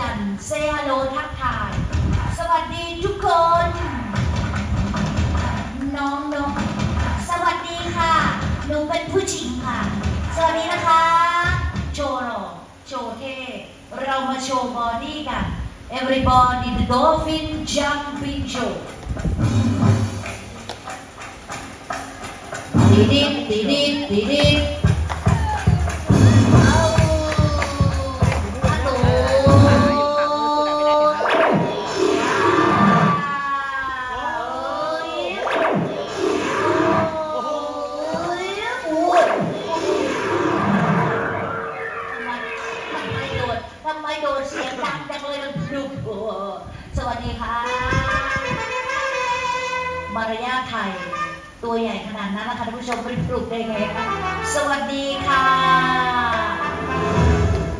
จันเซฮัลโลทักทาย สวัสดีทุกคน น้องนกสวัสดีค่ะหนูเป็นผู้ชิงค่ะ สวัสดีนะคะ โชว์หล่อโชว์เท่เรามาโชว์บอดี้กัน everybody the dolphin jumping show ดีดินดีดิน มารยาทไทย ตัวใหญ่ขนาดนั้นนะคะท่านผู้ชมไปปลุกได้ไงคะสวัสดีค่ะ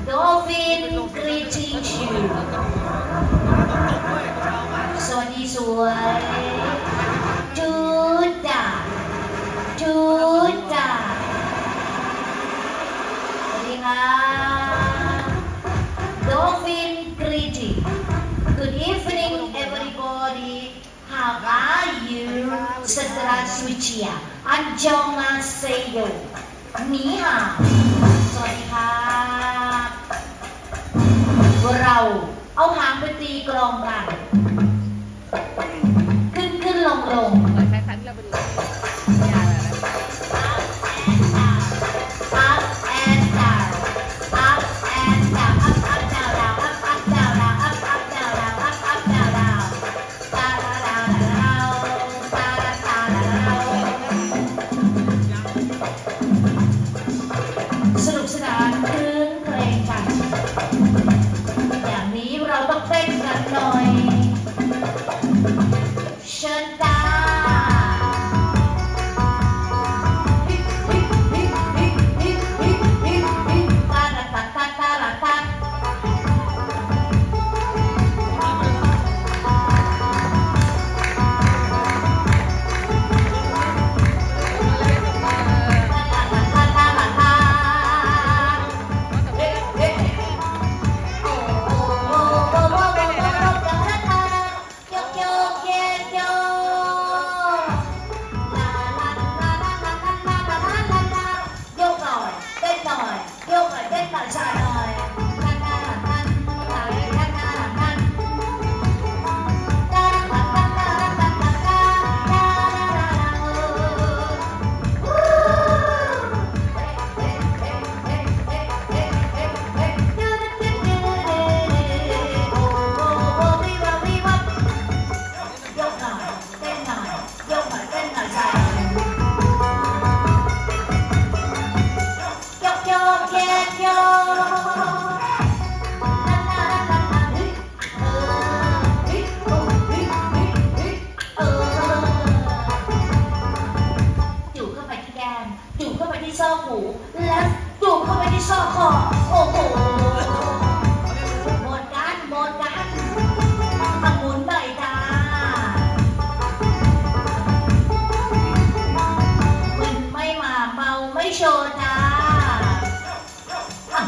Dolphin greeting you สวัสดีสวยจูจ่าจูจ่าสวัสดีค่ะ Havayu Setelah Sucia Anjoma Seyo Niha สวัสดีค่ะเราเอาหางไปตีกลองกัน จูบเข้าไปที่แก้มจูบเข้าไปที่ซอกหูและจูบเข้าไปที่ซอกคอโอ้โห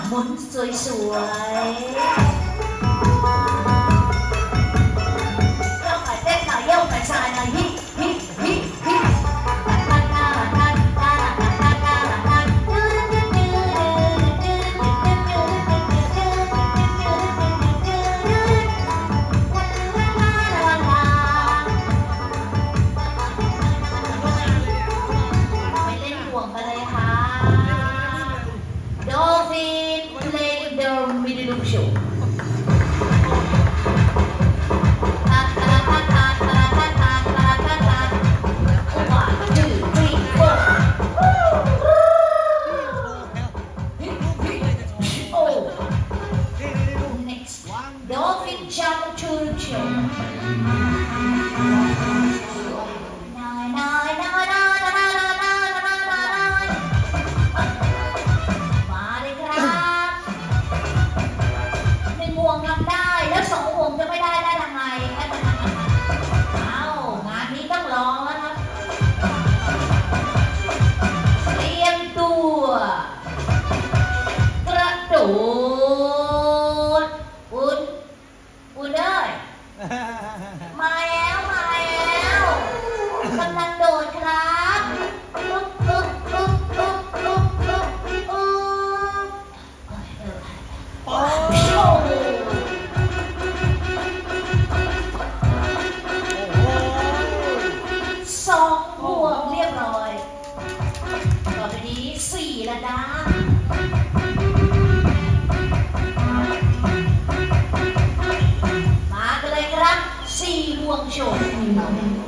หมุนสวยๆเยกไปเต้นหน่อยโยกไปชายหน่อยฮิฮิฮิฮิไปเล่นห่วงไปเลยค่ะ โดฟี Хорошо. ต่อไปนี้สี่ละดามากันเครับสี่ห่วงโฉด